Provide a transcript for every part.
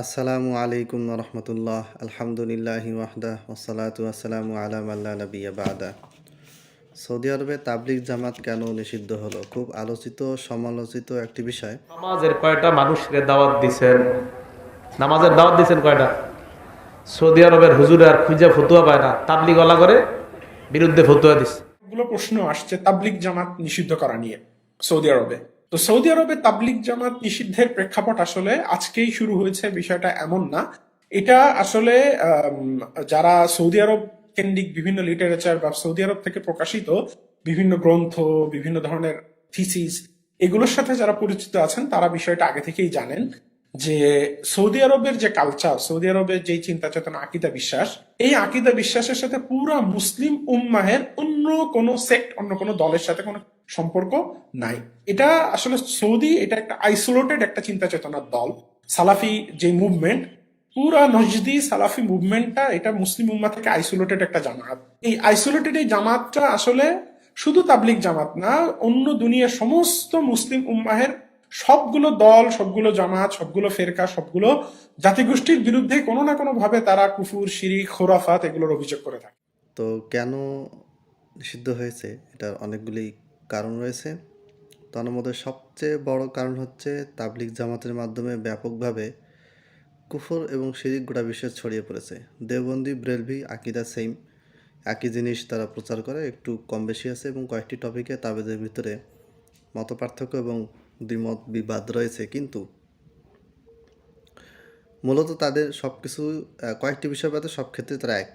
আসসালামু আলাইকুম রহমতুল্লাহ আলহামদুলিল্লাহ ওয়াহদা ওসালাতু আসসালামু আলাম আল্লাহ নবিয়া বাদা। সৌদি আরবে তাবলিগ জামাত কেন নিষিদ্ধ হলো? খুব আলোচিত সমালোচিত একটি বিষয়। নামাজের কয়টা মানুষকে দাওয়াত দিছেন? নামাজের দাওয়াত দিছেন কয়টা? সৌদি আরবের হুজুরে আর খুঁজে ফতুয়া পায় না। তাবলি গলা করে বিরুদ্ধে ফতুয়া দিচ্ছে গুলো প্রশ্ন আসছে তাবলিক জামাত নিষিদ্ধ করা নিয়ে সৌদি আরবে। তো সৌদি আরবে তাবলিক জামাত নিষিদ্ধের প্রেক্ষাপট আসলে আজকেই শুরু হয়েছে, বিষয়টা এমন না। এটা আসলে যারা সৌদি আরব কেন্দ্রিক বিভিন্ন লিটারেচার বা সৌদি আরব থেকে প্রকাশিত বিভিন্ন গ্রন্থ, বিভিন্ন ধরনের থিসিস এগুলোর সাথে যারা পরিচিত আছেন, তারা বিষয়টা আগে থেকেই জানেন। যে সৌদি আরবের যে কালচার সৌদি আরবের যে চিন্তা চেতনা আকিদা বিশ্বাস, এই আকিদা বিশ্বাসের সাথে পুরা মুসলিম উম্মাহের অন্য কোনো সেক্ট অন্য কোনো দলের সাথে কোনো সম্পর্ক নাই। এটা আসলে সৌদি, এটা একটা আইসোলেটেড একটা চিন্তা চেতনার দল। সালাফি যে মুভমেন্ট পুরা নজদি সালাফি মুভমেন্টটা এটা মুসলিম উম্মা থেকে আইসোলেটেড একটা জামাত। এই আইসোলেটেড এই জামাতটা আসলে শুধু তাবলিক জামাত না, অন্য দুনিয়ার সমস্ত মুসলিম উম্মাহের সবগুলো দল, সবগুলো জামাত, সবগুলো ফেরকা, সবগুলো জাতিগোষ্ঠীর বিরুদ্ধে কোনো না কোনো ভাবে তারা কুফুর শিরি খোরাফাত এগুলোর অভিযোগ করে থাকে। তো কেন নিষিদ্ধ হয়েছে? এটার অনেকগুলি কারণ রয়েছে। তার মধ্যে সবচেয়ে বড় কারণ হচ্ছে তাবলিগ জামাতের মাধ্যমে ব্যাপকভাবে কুফর এবং শিরিক গোটা বিশ্বে ছড়িয়ে পড়েছে। দেওবন্দি, ব্রেলভি, আকিদা সেম একই জিনিস তারা প্রচার করে। একটু কম বেশি আছে এবং কয়েকটি টপিকে তাবেদের ভিতরে মত পার্থক্য এবং দ্বিমত, বিবাদ রয়েছে, কিন্তু মূলত তাদের সব কিছু কয়েকটি বিষয় বাদে সব ক্ষেত্রে তারা এক।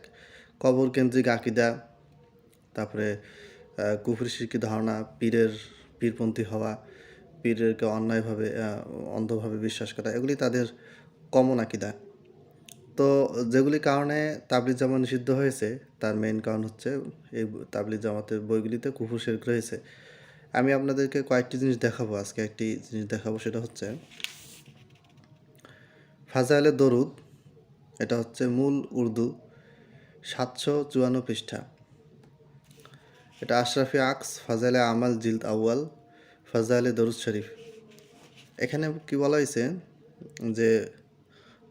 কবর কেন্দ্রিক আকিদা, তারপরে কুফরি শিরকি ধারণা, পীরের, পীরপন্থী হওয়া, পীরেরকে অন্যায়ভাবে অন্ধভাবে বিশ্বাস করা, এগুলি তাদের কমন আকিদা। তো যেগুলি কারণে তাবলিগ জামা নিষিদ্ধ হয়েছে, তার মেইন কারণ হচ্ছে এই তাবলিগ জামাতের বইগুলিতে কুফুর শিরক রয়েছে। আমি আপনাদেরকে কয়েকটি জিনিস দেখাবো, আজকে একটি জিনিস দেখাবো, সেটা হচ্ছে ফাজাইলে দরুদ, এটা হচ্ছে মূল উর্দু, সাতশো চুয়ান্ন পৃষ্ঠা। এটা আশরাফি আক্স, ফাজাইলে আমাল জিলদ আউয়াল, ফাজাইলে দরুদ শরীফ। এখানে কি বলা হয়েছে? যে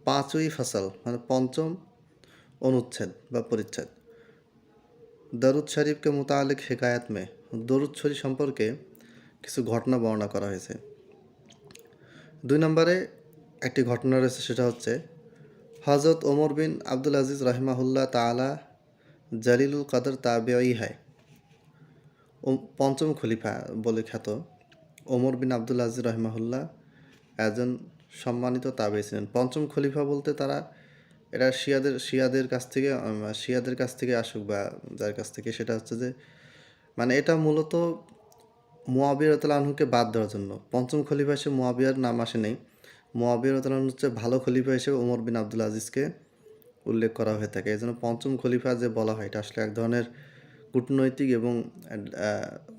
পাঁচই ফসল মানে পঞ্চম অনুচ্ছেদ বা পরিচ্ছেদ। দরুদ শরীফকে মোতালেক হেকায়াত মে। দরুদ শরীফ সম্পর্কে কিছু ঘটনা বর্ণনা করা হয়েছে। দুই নম্বরে একটি ঘটনা রয়েছে, সেটা হচ্ছে হজরত ওমর বিন আব্দুল আজিজ রহমাহুল্লাহ তালা জালিলুল কাদর তাবেই হয় পঞ্চম খলিফা বলে খ্যাত ওমর বিন আব্দুল আজিজ রহমাহুল্লাহ একজন সম্মানিত তাবে ছিলেন। পঞ্চম খলিফা বলতে তারা এটা শিয়াদের শিয়াদের কাছ থেকে, শিয়াদের কাছ থেকে আসুক বা যার কাছ থেকে, সেটা হচ্ছে যে মানে এটা মূলত মোয়াবির আনহুকে বাদ দেওয়ার জন্য। পঞ্চম খলিফা হিসেবে মোয়াবিয়ার নাম আসে নেই। আনহু হচ্ছে ভালো খলিফা হিসেবে ওমর বিন আবদুল আজিজকে উল্লেখ করা হয়ে থাকে। এই জন্য পঞ্চম খলিফা যে বলা হয়, এটা আসলে এক ধরনের কূটনৈতিক এবং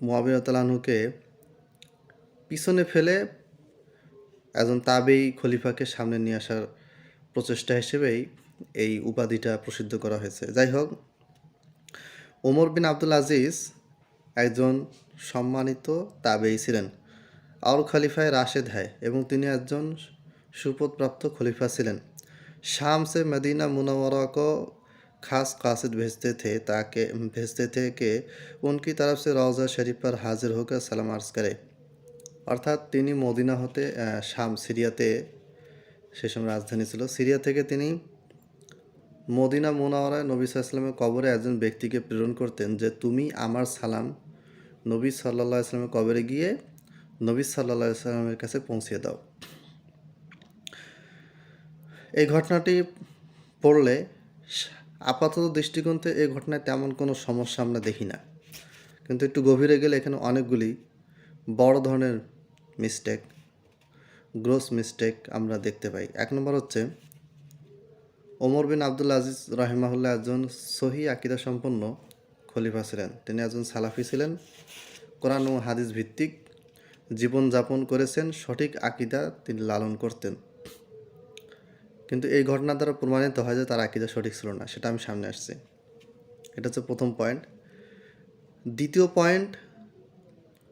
মোয়াবির আনহুকে পিছনে ফেলে একজন তাবেই খলিফাকে সামনে নিয়ে আসার প্রচেষ্টা হিসেবেই এই উপাধিটা প্রসিদ্ধ করা হয়েছে। যাই হোক ওমর বিন আব্দুল আজিজ একজন সম্মানিত তাবেই ছিলেন আউর খলিফায় রাশেদ হয় এবং তিনি একজন সুপদপ্রাপ্ত খলিফা ছিলেন शाम से मदीना मुनवरा को खास कासिद भेजते थे ताकि भेजते थे कि उनकी तरफ से रौज़ा शरीफ पर हाजिर होकर सलाम अर्ज़ करे অর্থাৎ তিনি মদিনা হতে আহ, শাম সিরিয়াতে সে সময় রাজধানী ছিল সিরিয়া থেকে তিনি মদিনা মোনাওয়ারায় নবী সাল্লামের কবরে একজন ব্যক্তিকে প্রেরণ করতেন যে তুমি আমার সালাম নবী সাল্লাহ ইসলামের কবরে গিয়ে নবী সাল্লাহ ইসলামের কাছে পৌঁছিয়ে দাও। এই ঘটনাটি পড়লে আপাতত দৃষ্টিকোণতে এই ঘটনায় তেমন কোনো সমস্যা আমরা দেখি না। কিন্তু একটু গভীরে গেলে এখানে অনেকগুলি বড় ধরনের মিস্টেক গ্রোস মিস্টেক আমরা দেখতে পাই। এক নম্বর হচ্ছে, ওমর বিন আব্দুল আজিজ রহিমাহুল্লাহ একজন সহি আকিদা সম্পন্ন খলিফা ছিলেন। তিনি একজন সালাফি ছিলেন। কোরআন ও হাদিস ভিত্তিক জীবনযাপন করেছেন, সঠিক আকিদা তিনি লালন করতেন। কিন্তু এই ঘটনা দ্বারা প্রমাণিত হয় যে তার আকিদা সঠিক ছিল না, সেটা আমি সামনে আসছি। এটা হচ্ছে প্রথম পয়েন্ট দ্বিতীয় পয়েন্ট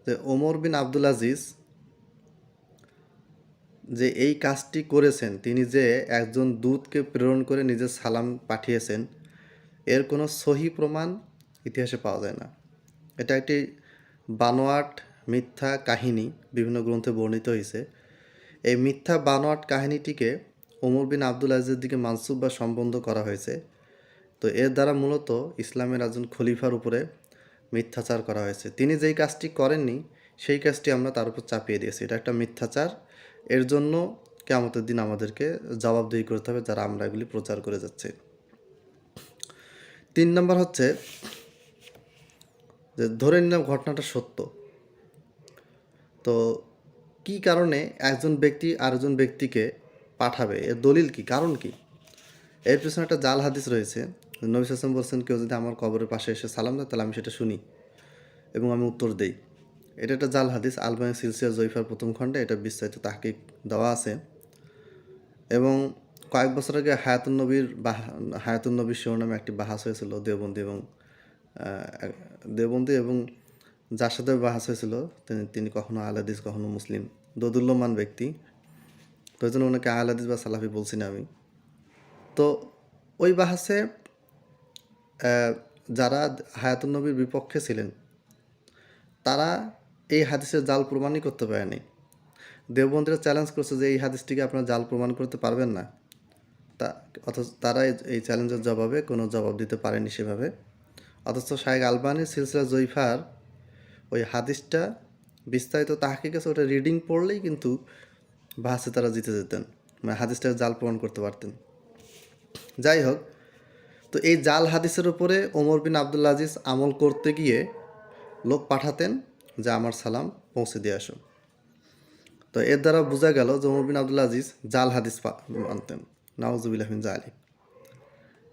যে ওমর বিন আব্দুল আজিজ যে এই কাজটি করেছেন, তিনি যে একজন দূতকে প্রেরণ করে নিজের সালাম পাঠিয়েছেন, এর কোনো সহি প্রমাণ ইতিহাসে পাওয়া যায় না। এটা একটি বানোয়াট মিথ্যা কাহিনী বিভিন্ন গ্রন্থে বর্ণিত হয়েছে এই মিথ্যা বানোয়াট কাহিনীটিকে ওমর বিন আবদুল আজিজের দিকে মানসুব বা সম্বন্ধ করা হয়েছে। তো এর দ্বারা মূলত ইসলামের একজন খলিফার উপরে মিথ্যাচার করা হয়েছে। তিনি যেই কাজটি করেননি, সেই কাজটি আমরা তার উপর চাপিয়ে দিয়েছি। এটা একটা মিথ্যাচার। এর জন্য কেমতের দিন আমাদেরকে জবাবদিহি করতে হবে, যারা আমরা এগুলি প্রচার করে যাচ্ছে। তিন নম্বর হচ্ছে যে ধরে নিলাম ঘটনাটা সত্য। তো কি কারণে একজন ব্যক্তি আরেকজন ব্যক্তিকে পাঠাবে? এর দলিল কি? কারণ কি? এর পিছনে একটা জাল হাদিস রয়েছে। নবী হাসান বলছেন, কেউ যদি আমার কবরের পাশে এসে সালাম দেয়, তাহলে আমি সেটা শুনি এবং আমি উত্তর দেই। এটা একটা জাল হাদিস, আলবানি সিলসিয়া জয়ফার প্রথম খণ্ডে এটা বিস্তারিত তাহকিক দেওয়া আছে। এবং কয়েক বছর আগে হায়াতুন নবীর বাহা, হায়াতুন নবীর শিরোনামে একটি বাহাস হয়েছিল দেওবন্দি এবং আহ, দেওবন্দি এবং যার সাথে বাহাস হয়েছিল তিনি তিনি কখনো আলাদিস কখনো মুসলিম দোদুল্যমান ব্যক্তি। তো জন্য ওনাকে আলাদিস বা সালাফি বলছি না আমি। তো ওই বাহাসে যারা হায়াতুন নবীর বিপক্ষে ছিলেন তারা এই হাদিসের জাল প্রমাণই করতে পারেনি। দেববন্ধীরা চ্যালেঞ্জ করছে যে এই হাদিসটিকে আপনারা জাল প্রমাণ করতে পারবেন না। তা অথচ তারা এই চ্যালেঞ্জের জবাবে কোনো জবাব দিতে পারেনি সেভাবে। অথচ শাহেক আলবানির সিলসিলা জৈফার ওই হাদিসটা বিস্তারিত তাহাকে গেছে ওটা রিডিং পড়লেই কিন্তু ভাষে তারা জিতে যেতেন মানে হাদিসটা জাল প্রমাণ করতে পারতেন। যাই হোক, তো এই জাল হাদিসের উপরে ওমর বিন আবদুল্লা আজিজ আমল করতে গিয়ে লোক পাঠাতেন যে আমার সালাম পৌঁছে দিয়ে আসো। তো এর দ্বারা বোঝা গেল যে ওমর বিন আবদুল্লা আজিজ জাল হাদিস মানতেন। নওয়াজুবিল্লাহিন জালি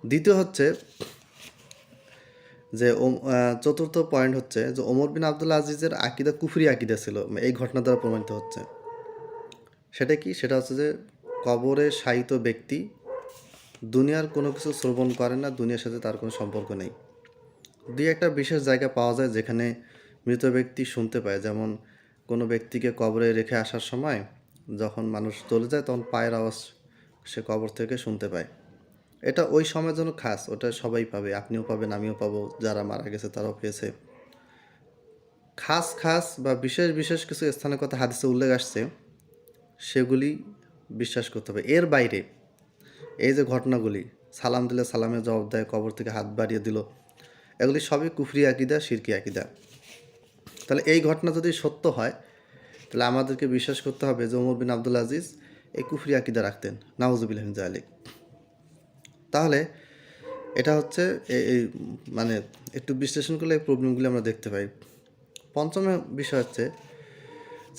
দ্বিতীয় হচ্ছে যে চতুর্থ পয়েন্ট হচ্ছে যে ওমর বিন আবদুল্লা আজিজের আকিদা কুফরি আকিদা ছিল, এই ঘটনা দ্বারা প্রমাণিত হচ্ছে। সেটা কি? সেটা হচ্ছে যে কবরে শায়িত ব্যক্তি দুনিয়ার কোনো কিছু শ্রবণ করে না, দুনিয়ার সাথে তার কোনো সম্পর্ক নেই। দুই একটা বিশেষ জায়গা পাওয়া যায় যেখানে মৃত ব্যক্তি শুনতে পায়। যেমন কোনো ব্যক্তিকে কবরে রেখে আসার সময় যখন মানুষ চলে যায়, তখন পায়ের আওয়াজ সে কবর থেকে শুনতে পায়। এটা ওই সময়ের জন্য খাস, ওটা সবাই পাবে, আপনিও পাবেন, আমিও পাবো, যারা মারা গেছে তারাও পেয়েছে। খাস খাস বা বিশেষ বিশেষ কিছু স্থানের কথা হাদিসে উল্লেখ আসছে, সেগুলি বিশ্বাস করতে হবে। এর বাইরে এই যে ঘটনাগুলি, সালাম দিলে সালামের জবাব দেয়, কবর থেকে হাত বাড়িয়ে দিল, এগুলি সবই কুফরি আকিদা, শিরকি আকিদা। তাহলে এই ঘটনা যদি সত্য হয়, তাহলে আমাদেরকে বিশ্বাস করতে হবে যে ওমর বিন আব্দুল আজিজ এই কুফরি আকিদা রাখতেন। নাউজুবিল্লাহ আলিক তাহলে এটা হচ্ছে এই মানে একটু বিশ্লেষণ করলে এই প্রবলেমগুলি আমরা দেখতে পাই। পঞ্চম বিষয় হচ্ছে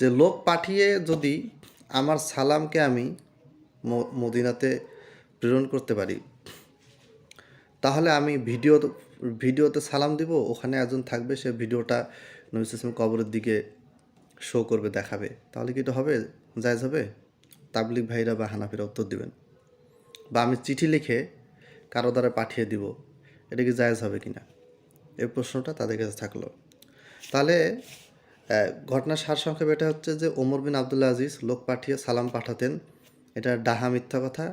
যে লোক পাঠিয়ে যদি আমার সালামকে আমি মদিনাতে প্রেরণ করতে পারি, তাহলে আমি ভিডিও, ভিডিওতে সালাম দিব, ওখানে একজন থাকবে, সে ভিডিওটা নবী কবরের দিকে শো করবে, দেখাবে। তাহলে কি এটা হবে? জায়জ হবে? তাবলিক ভাইরা বা হানাফিরা উত্তর দিবেন। বা আমি চিঠি লিখে কারও দ্বারা পাঠিয়ে দিব, এটা কি জায়েজ হবে কি না এই প্রশ্নটা তাদের কাছে থাকল। তাহলে ঘটনার সারসংক্ষেপ এটা হচ্ছে যে ওমর বিন আবদুল্লা আজিজ লোক পাঠিয়ে সালাম পাঠাতেন। এটা ডাহা মিথ্যা কথা।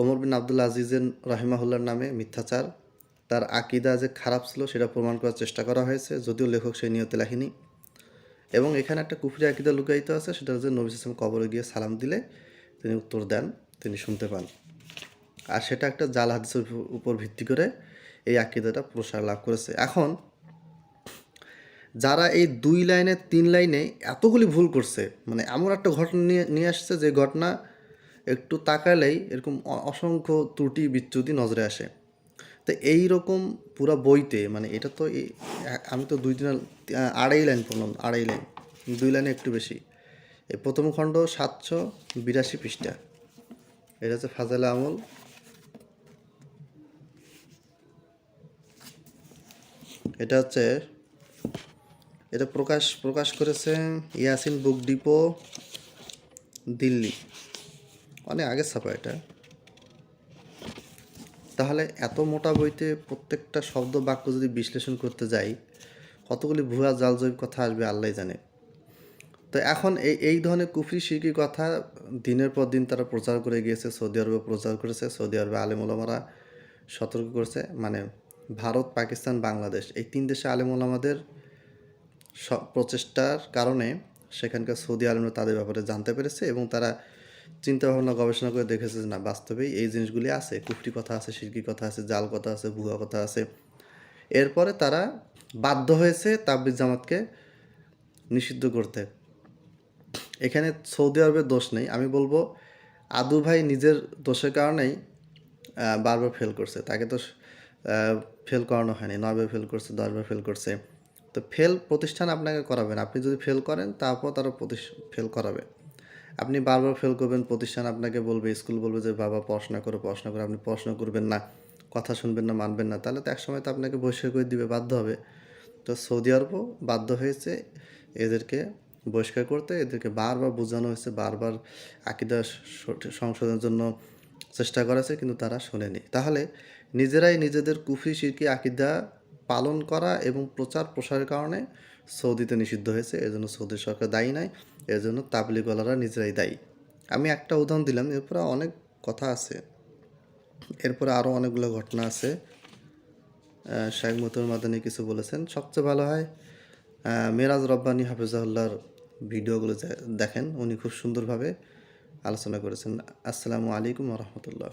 ওমর বিন আবদুল্লা আজিজের রাহিমাহুল্লার নামে মিথ্যাচার। তার আকিদা যে খারাপ ছিল সেটা প্রমাণ করার চেষ্টা করা হয়েছে, যদিও লেখক সেই নিয়তে লেখেনি। এবং এখানে একটা কুফরি আকিদা লুকায়িত আছে, সেটা হচ্ছে নবী ইসলাম কবরে গিয়ে সালাম দিলে তিনি উত্তর দেন, তিনি শুনতে পান। আর সেটা একটা জাল হাদিসের উপর- ভিত্তি করে এই আকিদাটা প্রসার লাভ করেছে। এখন যারা এই দুই লাইনে, তিন লাইনে এতগুলি ভুল করছে মানে এমন একটা ঘটনা নিয়ে নিয়ে আসছে যে ঘটনা একটু তাকালেই এরকম অসংখ্য ত্রুটি বিচ্যুতি নজরে আসে। তো এই রকম পুরো বইতে মানে এটা তো আমি তো দুই দিন আড়াই লাইন পড়লাম, আড়াই লাইন, দুই লাইনে একটু বেশি। এই প্রথম খণ্ড সাতশো বিরাশি পৃষ্ঠা। এটা হচ্ছে ফাজালে আমল। এটা হচ্ছে, এটা প্রকাশ প্রকাশ করেছে ইয়াসিন বুক ডিপো, দিল্লি। অনেক আগে ছাপা এটা। তাহলে এত মোটা বইতে প্রত্যেকটা শব্দ বাক্য যদি বিশ্লেষণ করতে যাই, কতগুলি ভুয়া জাল জালজৈব কথা আসবে আল্লাহ জানে। তো তো এখন এই এই ধরনের কুফরি শিরকি কথা দিনের পর দিন তারা প্রচার করে গিয়েছে, সৌদি আরবে প্রচার করেছে, সৌদি আরবে আলেমুলামারা সতর্ক করেছে মানে ভারত, পাকিস্তান, বাংলাদেশ এই তিন দেশে আলেমুলামাদের প্রচেষ্টার কারণে সেখানকার সৌদি আলমরা তাদের ব্যাপারে জানতে পেরেছে এবং তারা চিন্তা ভাবনা গবেষণা করে দেখেছে যে না, বাস্তবেই এই জিনিসগুলি আছে। কুফরি কথা আছে, সিরকি কথা আছে, জাল কথা আছে, ভুয়া কথা আছে। এরপরে তারা বাধ্য হয়েছে তাবলিগ জামাতকে নিষিদ্ধ করতে। এখানে সৌদি আরবের দোষ নেই। আমি বলব, আদু ভাই নিজের দোষের কারণেই বারবার ফেল করছে। তাকে তো ফেল করানো হয়নি, নয়বার ফেল করছে, দশবার ফেল করছে। তো ফেল প্রতিষ্ঠান আপনাকে করাবেন। আপনি যদি ফেল করেন, তারপর তারা ফেল করাবে। আপনি বারবার ফেল করবেন, প্রতিষ্ঠান আপনাকে বলবে, স্কুল বলবে যে, বাবা, পড়াশোনা করো, পড়াশোনা করে, আপনি পড়াশোনা করবেন না, কথা শুনবেন না, মানবেন না। তাহলে তো একসময় তো আপনাকে বহিষ্কার করে দিবে, বাধ্য হবে। তো সৌদি আরবও বাধ্য হয়েছে এদেরকে বহিষ্কার করতে, এদেরকে বারবার বোঝানো হয়েছে, বারবার আকিদা সংশোধনের জন্য চেষ্টা করেছে কিন্তু তারা শোনেনি। তাহলে নিজেরাই নিজেদের কুফরি শিরকি আকিদা পালন করা এবং প্রচার প্রসারের কারণে সৌদিতে নিষিদ্ধ হয়েছে। এজন্য সৌদি সরকার দায়ী নয় এর জন্য তাবলিগওয়ালারা নিজেরাই দায়ী। আমি একটা উদাহরণ দিলাম, এরপরে অনেক কথা আছে। এরপরে আরও অনেকগুলো ঘটনা আছে। শেখ মতুর মাদানি কিছু বলেছেন। সবচেয়ে ভালো হয় মেরাজ রব্বানি হাফিজাহুল্লাহর ভিডিওগুলো দেখেন, উনি খুব সুন্দরভাবে আলোচনা করেছেন। আসসালামু আলাইকুম রহমতুল্লাহ।